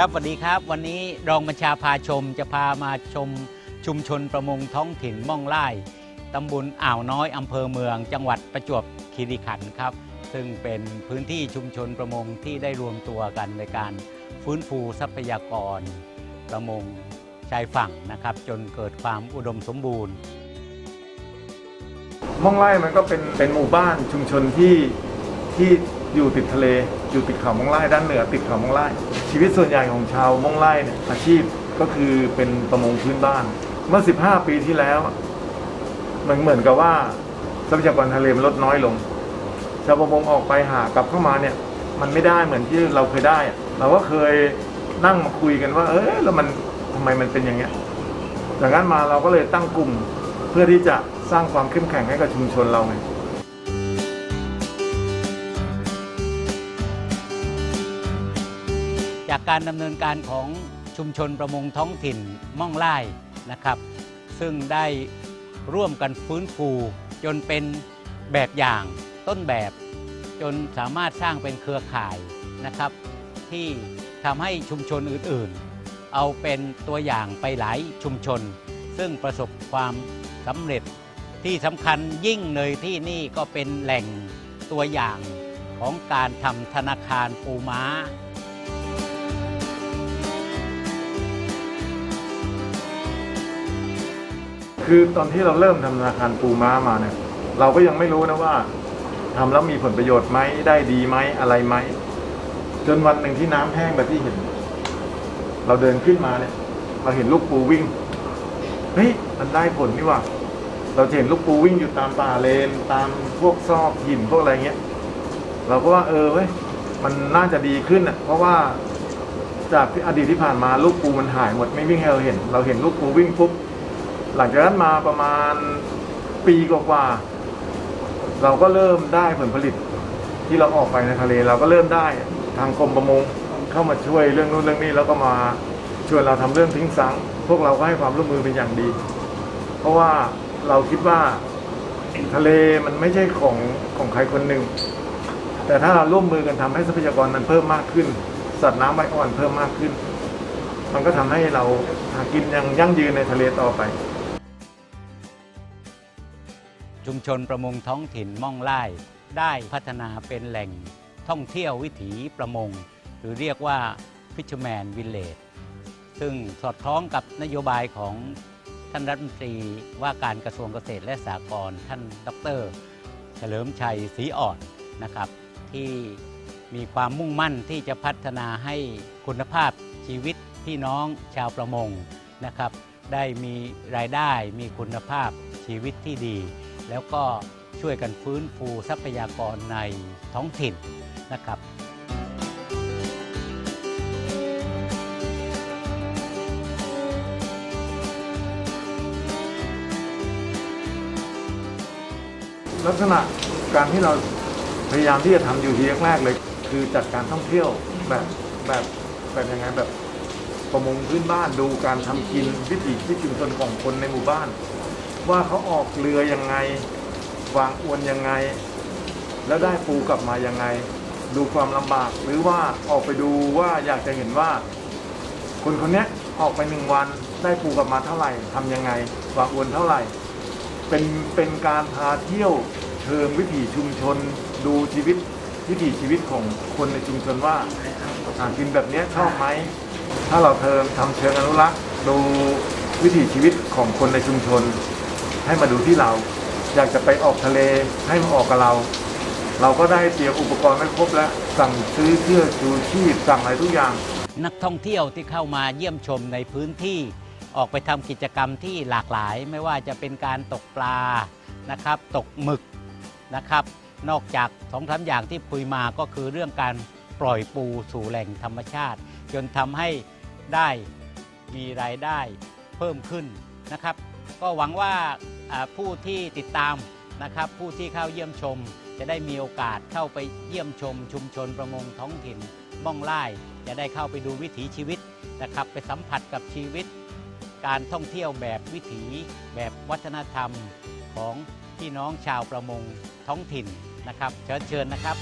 ครับสวัสดีครับวันนี้รองบัญชาพาชมจะพามาชมชุมชนประมงท้องถิ่นม่องไล่ตำบลอ่าวน้อยอำเภอเมือง จังหวัดประจวบคีรีขันธ์ครับ ซึ่งเป็นพื้นที่ชุมชนประมงที่ได้รวมตัวกันในการฟื้นฟูทรัพยากร ประมงชายฝั่งนะครับ จนเกิดความอุดมสมบูรณ์ ม่องไร่มันก็เป็นเป็นหมู่บ้านชุมชนที่ที่ อยู่ติดทะเล อยู่ติดเขามงไร่ด้านเหนือติดเขามงไร่ชีวิตส่วนใหญ่ของชาวมงไร่เนี่ยอาชีพก็คือเป็นประมงพื้นบ้าน เมื่อ 15 ปีที่แล้ว มันเหมือนกับว่าทรัพยากรทะเลมันลดน้อยลง ชาวประมงออกไปหากลับเข้ามาเนี่ย มันไม่ได้เหมือนที่เราเคยได้ เราก็เคยนั่งมาคุยกันว่า เออแล้วมันทำไมมันเป็นอย่างเงี้ยจากนั้นมาเราก็เลยตั้งกลุ่มเพื่อที่จะสร้างความเข้มแข็งให้กับชุมชนเราไง จากการดำเนินการของชุมชนประมงท้องถิ่นม่องไล่นะครับ ซึ่งได้ร่วมกันฟื้นฟูจนเป็นแบบอย่างต้นแบบ จนสามารถสร้างเป็นเครือข่ายนะครับ ที่ทำให้ชุมชนอื่นๆ เอาเป็นตัวอย่างไปหลายชุมชน ซึ่งประสบความสำเร็จที่สำคัญยิ่งเลยที่นี่ก็เป็นแหล่งตัวอย่างของการทำธนาคารปูม้า คือตอนที่เราเริ่มทำธนาคารปูม้ามาเนี่ย เราก็ยังไม่รู้นะว่าทำแล้วมีผลประโยชน์ไหมได้ดีไหมอะไรไหมจนวันหนึ่งที่น้ำแห้งแบบที่เห็น เราเดินขึ้นมาเนี่ย เราเห็นลูกปูวิ่งเฮ้ยมันได้ผลนี่ว่าเราเห็นลูกปูวิ่งอยู่ตามป่าเลน ตามพวกซอกหินพวกอะไรเงี้ย เราก็ว่าเออเว้ยมันน่าจะดีขึ้นอะ เพราะว่าจากอดีตที่ผ่านมาลูกปูมันหายหมดไม่วิ่งให้เราเห็น เราเห็นลูกปูวิ่งปุ๊บ หลังจากนั้นมาประมาณปีกว่าๆเราก็เริ่มได้ผลผลิตที่เราออกไปในทะเลเราก็เริ่มได้ทางกรมประมงเข้ามาช่วยเรื่องนู้นเรื่องนี้แล้วก็มาชวนเราทำเรื่องทิ้งสังพวกเราก็ให้ความร่วมมือเป็นอย่างดี เพราะว่าเราคิดว่าทะเลมันไม่ใช่ของของใครคนหนึ่ง แต่ถ้าเราร่วมมือกันทำให้ทรัพยากรมันเพิ่มมากขึ้น สัตว์น้ำใบอ่อนเพิ่มมากขึ้น มันก็ทำให้เราหากินยังยั่งยืนในทะเลต่อไป ชุมชนประมงท้องถิ่นม่องไล่ได้พัฒนาเป็นแหล่งท่องเที่ยววิถีประมง หรือเรียกว่า Fisherman Village ซึ่งสอดคล้องกับนโยบายของท่านรัฐมนตรีว่าการกระทรวงเกษตรและสหกรณ์ท่านดร เฉลิมชัยศรีอ่อนนะครับที่มีความมุ่งมั่นที่จะพัฒนาให้คุณภาพชีวิตพี่น้องชาวประมงนะครับ ได้มีรายได้มีคุณภาพชีวิตที่ดี แล้วก็ช่วยกันฟื้นฟูทรัพยากรในท้องถิ่นนะครับลักษณะการที่เราพยายามที่จะทำอยู่ทีแรกๆเลย คือจัดการท่องเที่ยวแบบแบบแบบยังไงแบบประมงพื้นบ้านดูการทำกินวิถีชีวิตชุมชนของคนในหมู่บ้าน ว่าเขาออกเรือยังไง วางอวนยังไง แล้วได้ปูกลับมายังไง ดูความลำบากหรือว่าออกไปดูว่าอยากจะเห็นว่า คนคนนี้ออกไปหนึ่งวันได้ปูกลับมาเท่าไหร่ทำยังไง วางอวนเท่าไหร่ เป็นเป็นการพาเที่ยวเชิงวิถีชุมชนดูชีวิตวิถีชีวิตของคนในชุมชนว่าหากินแบบนี้ชอบไหม ถ้าเราเทิมทำเชิงอนุรักษ์ดูวิถีชีวิตของคนในชุมชน ให้มาดูที่เรา อยากจะไปออกทะเลให้มาออกกับเรา เราก็ได้เตรียมอุปกรณ์ไว้ครบแล้ว สั่งซื้อเสื้อชูชีพสั่งอะไรทุกอย่าง นักท่องเที่ยวที่เข้ามาเยี่ยมชมในพื้นที่ ออกไปทำกิจกรรมที่หลากหลาย ไม่ว่าจะเป็นการตกปลานะครับ ตกหมึกนะครับ นอกจากสองสามอย่างที่คุยมาก็คือเรื่องการปล่อยปูสู่แหล่งธรรมชาติ จนทำให้ได้มีรายได้เพิ่มขึ้นนะครับ ก็หวังว่า ผู้ที่ติดตามนะครับผู้ที่เข้าเยี่ยมชม จะได้มีโอกาสเข้าไปเยี่ยมชม ชุมชนประมงท้องถิ่นบ้องไล่จะได้เข้าไปดูวิถีชีวิตนะครับไปสัมผัสกับชีวิต การท่องเที่ยวแบบวิถี แบบวัฒนธรรมของพี่น้องชาวประมงท้องถิ่นนะครับ เชิญเชิญนะครับ